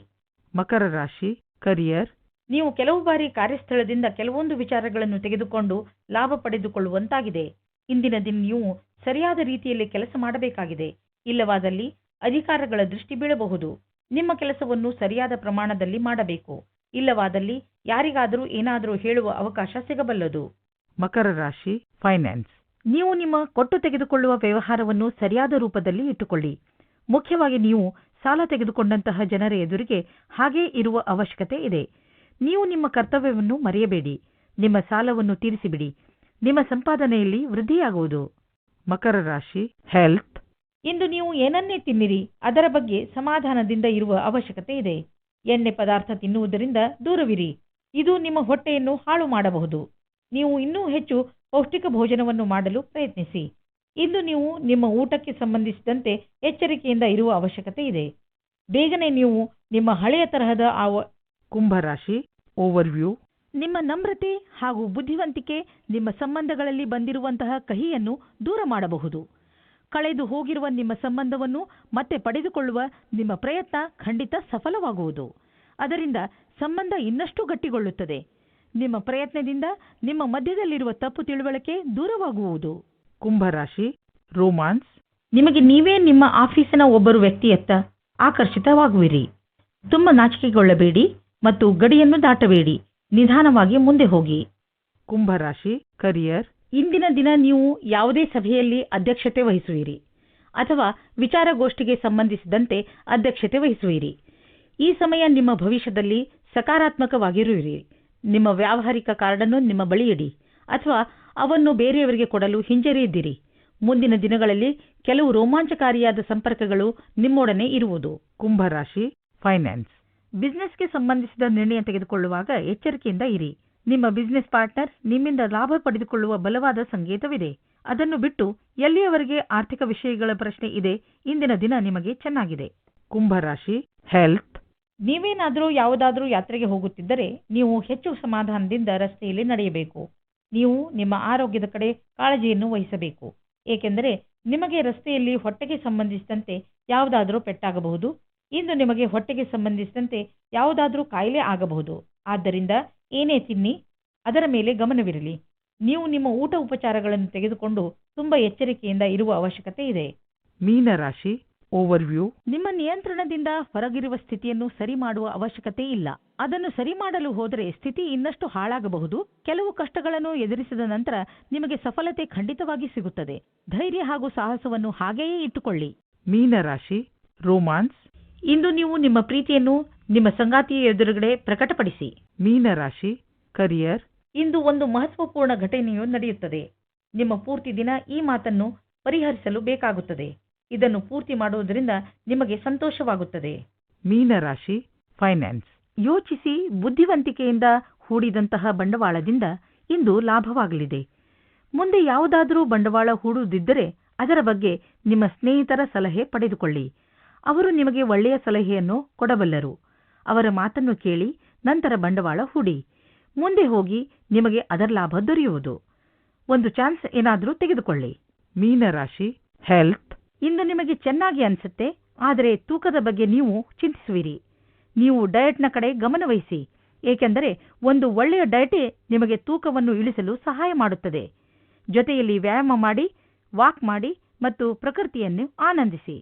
ಮಕರ ರಾಶಿ ಕರಿಯರ್ ನೀವು ಕೆಲವು ಬಾರಿ ಕಾರ್ಯಸ್ಥಳದಿಂದ ಕೆಲವೊಂದು ವಿಚಾರಗಳನ್ನು ತೆಗೆದುಕೊಂಡು ಲಾಭ ಪಡೆದುಕೊಳ್ಳುವಂತಾಗಿದೆ. ಇಂದಿನ ದಿನ ನೀವು ಸರಿಯಾದ ರೀತಿಯಲ್ಲಿ ಕೆಲಸ ಮಾಡಬೇಕಾಗಿದೆ. ಇಲ್ಲವಾದಲ್ಲಿ ಅಧಿಕಾರಗಳ ದೃಷ್ಟಿ ಬೀಳಬಹುದು. ನಿಮ್ಮ ಕೆಲಸವನ್ನು ಸರಿಯಾದ ಪ್ರಮಾಣದಲ್ಲಿ ಮಾಡಬೇಕು. ಇಲ್ಲವಾದಲ್ಲಿ ಯಾರಿಗಾದರೂ ಏನಾದರೂ ಹೇಳುವ ಅವಕಾಶ ಸಿಗಬಲ್ಲದು. ಮಕರ ರಾಶಿ ಫೈನಾನ್ಸ್ ನೀವು ನಿಮ್ಮ ಕೊಟ್ಟು ತೆಗೆದುಕೊಳ್ಳುವ ವ್ಯವಹಾರವನ್ನು ಸರಿಯಾದ ರೂಪದಲ್ಲಿ ಇಟ್ಟುಕೊಳ್ಳಿ. ಮುಖ್ಯವಾಗಿ ನೀವು ಸಾಲ ತೆಗೆದುಕೊಂಡಂತಹ ಜನರ ಎದುರಿಗೆ ಹಾಗೇ ಇರುವ ಅವಶ್ಯಕತೆ ಇದೆ. ನೀವು ನಿಮ್ಮ ಕರ್ತವ್ಯವನ್ನು ಮರೆಯಬೇಡಿ. ನಿಮ್ಮ ಸಾಲವನ್ನು ತೀರಿಸಿಬಿಡಿ. ನಿಮ್ಮ ಸಂಪಾದನೆಯಲ್ಲಿ ವೃದ್ಧಿಯಾಗುವುದು. ಮಕರ ರಾಶಿ ಹೆಲ್ತ್ ಇಂದು ನೀವು ಏನನ್ನೇ ತಿನ್ನಿರಿ ಅದರ ಬಗ್ಗೆ ಸಮಾಧಾನದಿಂದ ಇರುವ ಅವಶ್ಯಕತೆ ಇದೆ. ಎಣ್ಣೆ ಪದಾರ್ಥ ತಿನ್ನುವುದರಿಂದ ದೂರವಿರಿ. ಇದು ನಿಮ್ಮ ಹೊಟ್ಟೆಯನ್ನು ಹಾಳು ಮಾಡಬಹುದು. ನೀವು ಇನ್ನೂ ಹೆಚ್ಚು ಪೌಷ್ಟಿಕ ಭೋಜನವನ್ನು ಮಾಡಲು ಪ್ರಯತ್ನಿಸಿ. ಇಂದು ನೀವು ನಿಮ್ಮ ಊಟಕ್ಕೆ ಸಂಬಂಧಿಸಿದಂತೆ ಎಚ್ಚರಿಕೆಯಿಂದ ಇರುವ ಅವಶ್ಯಕತೆ ಇದೆ. ಬೇಗನೆ ನೀವು ನಿಮ್ಮ ಹಳೆಯ ತರಹದ ಆವ ಕುಂಭರಾಶಿ ಓವರ್ವ್ಯೂ. ನಿಮ್ಮ ನಮ್ರತೆ ಹಾಗೂ ಬುದ್ಧಿವಂತಿಕೆ ನಿಮ್ಮ ಸಂಬಂಧಗಳಲ್ಲಿ ಬಂದಿರುವಂತಹ ಕಹಿಯನ್ನು ದೂರ ಮಾಡಬಹುದು. ಕಳೆದು ಹೋಗಿರುವ ನಿಮ್ಮ ಸಂಬಂಧವನ್ನು ಮತ್ತೆ ಪಡೆದುಕೊಳ್ಳುವ ನಿಮ್ಮ ಪ್ರಯತ್ನ ಖಂಡಿತ ಸಫಲವಾಗುವುದು. ಅದರಿಂದ ಸಂಬಂಧ ಇನ್ನಷ್ಟು ಗಟ್ಟಿಗೊಳ್ಳುತ್ತದೆ. ನಿಮ್ಮ ಪ್ರಯತ್ನದಿಂದ ನಿಮ್ಮ ಮಧ್ಯದಲ್ಲಿರುವ ತಪ್ಪು ತಿಳುವಳಿಕೆ ದೂರವಾಗುವುದು. ಕುಂಭರಾಶಿ ರೋಮಾನ್ಸ್. ನಿಮಗೆ ನೀವೇ ನಿಮ್ಮ ಆಫೀಸಿನ ಒಬ್ಬರು ವ್ಯಕ್ತಿಯತ್ತ ಆಕರ್ಷಿತವಾಗುವಿರಿ. ತುಂಬ ನಾಚಿಕೆಗೊಳ್ಳಬೇಡಿ ಮತ್ತು ಗಡಿಯನ್ನು ದಾಟಬೇಡಿ. ನಿಧಾನವಾಗಿ ಮುಂದೆ ಹೋಗಿ. ಕುಂಭರಾಶಿ ಕರಿಯರ್. ಇಂದಿನ ದಿನ ನೀವು ಯಾವುದೇ ಸಭೆಯಲ್ಲಿ ಅಧ್ಯಕ್ಷತೆ ವಹಿಸುವಿರಿ ಅಥವಾ ವಿಚಾರಗೋಷ್ಠಿಗೆ ಸಂಬಂಧಿಸಿದಂತೆ ಅಧ್ಯಕ್ಷತೆ ವಹಿಸುವಿರಿ. ಈ ಸಮಯ ನಿಮ್ಮ ಭವಿಷ್ಯದಲ್ಲಿ ಸಕಾರಾತ್ಮಕವಾಗಿರುವಿರಿ. ನಿಮ್ಮ ವ್ಯಾವಹಾರಿಕ ಕಾರ್ಡನ್ನು ನಿಮ್ಮ ಬಳಿ ಇಡಿ ಅಥವಾ ಅವನ್ನು ಬೇರೆಯವರಿಗೆ ಕೊಡಲು ಹಿಂಜರಿಯಿದ್ದಿರಿ ಮುಂದಿನ ದಿನಗಳಲ್ಲಿ ಕೆಲವು ರೋಮಾಂಚಕಾರಿಯಾದ ಸಂಪರ್ಕಗಳು ನಿಮ್ಮೊಡನೆ ಇರುವುದು. ಕುಂಭರಾಶಿ, ಫೈನಾನ್ಸ್. ಬಿಸ್ನೆಸ್ಗೆ ಸಂಬಂಧಿಸಿದ ನಿರ್ಣಯ ತೆಗೆದುಕೊಳ್ಳುವಾಗ ಎಚ್ಚರಿಕೆಯಿಂದ ಇರಿ. ನಿಮ್ಮ ಬಿಸ್ನೆಸ್ ಪಾರ್ಟ್ನರ್ ನಿಮ್ಮಿಂದ ಲಾಭ ಪಡೆದುಕೊಳ್ಳುವ ಬಲವಾದ ಸಂಕೇತವಿದೆ. ಅದನ್ನು ಬಿಟ್ಟು ಎಲ್ಲಿಯವರೆಗೆ ಆರ್ಥಿಕ ವಿಷಯಗಳ ಪ್ರಶ್ನೆ ಇದೆ ಇಂದಿನ ದಿನ ನಿಮಗೆ ಚೆನ್ನಾಗಿದೆ. ಕುಂಭರಾಶಿ ಹೆಲ್ತ್ ನೀವೇನಾದರೂ ಯಾವುದಾದರೂ ಯಾತ್ರೆಗೆ ಹೋಗುತ್ತಿದ್ದರೆ ನೀವು ಹೆಚ್ಚು ಸಮಾಧಾನದಿಂದ ರಸ್ತೆಯಲ್ಲಿ ನಡೆಯಬೇಕು. ನೀವು ನಿಮ್ಮ ಆರೋಗ್ಯದ ಕಡೆ ಕಾಳಜಿಯನ್ನು ವಹಿಸಬೇಕು. ಏಕೆಂದರೆ ನಿಮಗೆ ರಸ್ತೆಯಲ್ಲಿ ಹೊಟ್ಟೆಗೆ ಸಂಬಂಧಿಸಿದಂತೆ ಯಾವುದಾದರೂ ಪೆಟ್ಟಾಗಬಹುದು. ಇಂದು ನಿಮಗೆ ಹೊಟ್ಟೆಗೆ ಸಂಬಂಧಿಸಿದಂತೆ ಯಾವುದಾದರೂ ಕಾಯಿಲೆ ಆಗಬಹುದು. ಆದ್ದರಿಂದ ಏನೇ ತಿನ್ನಿ ಅದರ ಮೇಲೆ ಗಮನವಿರಲಿ. ನೀವು ನಿಮ್ಮ ಊಟ ಉಪಚಾರಗಳನ್ನು ತೆಗೆದುಕೊಂಡು ತುಂಬಾ ಎಚ್ಚರಿಕೆಯಿಂದ ಇರುವ ಅವಶ್ಯಕತೆ ಇದೆ. ಮೀನರಾಶಿ ಓವರ್ವ್ಯೂ ನಿಮ್ಮ ನಿಯಂತ್ರಣದಿಂದ ಹೊರಗಿರುವ ಸ್ಥಿತಿಯನ್ನು ಸರಿ ಮಾಡುವ ಅವಶ್ಯಕತೆ ಇಲ್ಲ. ಅದನ್ನು ಸರಿ ಮಾಡಲು ಹೋದರೆ ಸ್ಥಿತಿ ಇನ್ನಷ್ಟು ಹಾಳಾಗಬಹುದು. ಕೆಲವು ಕಷ್ಟಗಳನ್ನು ಎದುರಿಸಿದ ನಂತರ ನಿಮಗೆ ಸಫಲತೆ ಖಂಡಿತವಾಗಿ ಸಿಗುತ್ತದೆ. ಧೈರ್ಯ ಹಾಗೂ ಸಾಹಸವನ್ನು ಹಾಗೆಯೇ ಇಟ್ಟುಕೊಳ್ಳಿ. ಮೀನರಾಶಿ ರೋಮಾನ್ಸ್ ಇಂದು ನೀವು ನಿಮ್ಮ ಪ್ರೀತಿಯನ್ನು ನಿಮ್ಮ ಸಂಗಾತಿಯ ಎದುರುಗಡೆ ಪ್ರಕಟಪಡಿಸಿ. ಮೀನರಾಶಿ ಕರಿಯರ್. ಇಂದು ಒಂದು ಮಹತ್ವಪೂರ್ಣ ಘಟನೆಯು ನಡೆಯುತ್ತದೆ. ನಿಮ್ಮ ಪೂರ್ತಿ ದಿನ ಈ ಮಾತನ್ನು ಪರಿಹರಿಸಲು ಬೇಕಾಗುತ್ತದೆ. ಇದನ್ನು ಪೂರ್ತಿ ಮಾಡುವುದರಿಂದ ನಿಮಗೆ ಸಂತೋಷವಾಗುತ್ತದೆ. ಮೀನರಾಶಿ ಫೈನಾನ್ಸ್. ಯೋಚಿಸಿ ಬುದ್ಧಿವಂತಿಕೆಯಿಂದ ಹೂಡಿದಂತಹ ಬಂಡವಾಳದಿಂದ ಇಂದು ಲಾಭವಾಗಲಿದೆ. ಮುಂದೆ ಯಾವುದಾದರೂ ಬಂಡವಾಳ ಹೂಡುವುದಿದ್ದರೆ ಅದರ ಬಗ್ಗೆ ನಿಮ್ಮ ಸ್ನೇಹಿತರ ಸಲಹೆ ಪಡೆದುಕೊಳ್ಳಿ. ಅವರು ನಿಮಗೆ ಒಳ್ಳೆಯ ಸಲಹೆಯನ್ನು ಕೊಡಬಲ್ಲರು. ಅವರ ಮಾತನ್ನು ಕೇಳಿ ನಂತರ ಬಂಡವಾಳ ಹೂಡಿ. ಮುಂದೆ ಹೋಗಿ ನಿಮಗೆ ಅದರ ಲಾಭ ದೊರೆಯುವುದು. ಒಂದು ಚಾನ್ಸ್ ಏನಾದರೂ ತೆಗೆದುಕೊಳ್ಳಿ. ಮೀನರಾಶಿ ಹೆಲ್ತ್. ಇಂದು ನಿಮಗೆ ಚೆನ್ನಾಗಿ ಅನಿಸುತ್ತೆ ಆದರೆ ತೂಕದ ಬಗ್ಗೆ ನೀವು ಚಿಂತಿಸುವಿರಿ. ನೀವು ಡಯಟ್ನ ಕಡೆ ಗಮನವಹಿಸಿ ಏಕೆಂದರೆ ಒಂದು ಒಳ್ಳೆಯ ಡಯಟೇ ನಿಮಗೆ ತೂಕವನ್ನು ಇಳಿಸಲು ಸಹಾಯ ಮಾಡುತ್ತದೆ. ಜೊತೆಯಲ್ಲಿ ವ್ಯಾಯಾಮ ಮಾಡಿ ವಾಕ್ ಮಾಡಿ ಮತ್ತು ಪ್ರಕೃತಿಯನ್ನು ಆನಂದಿಸಿ.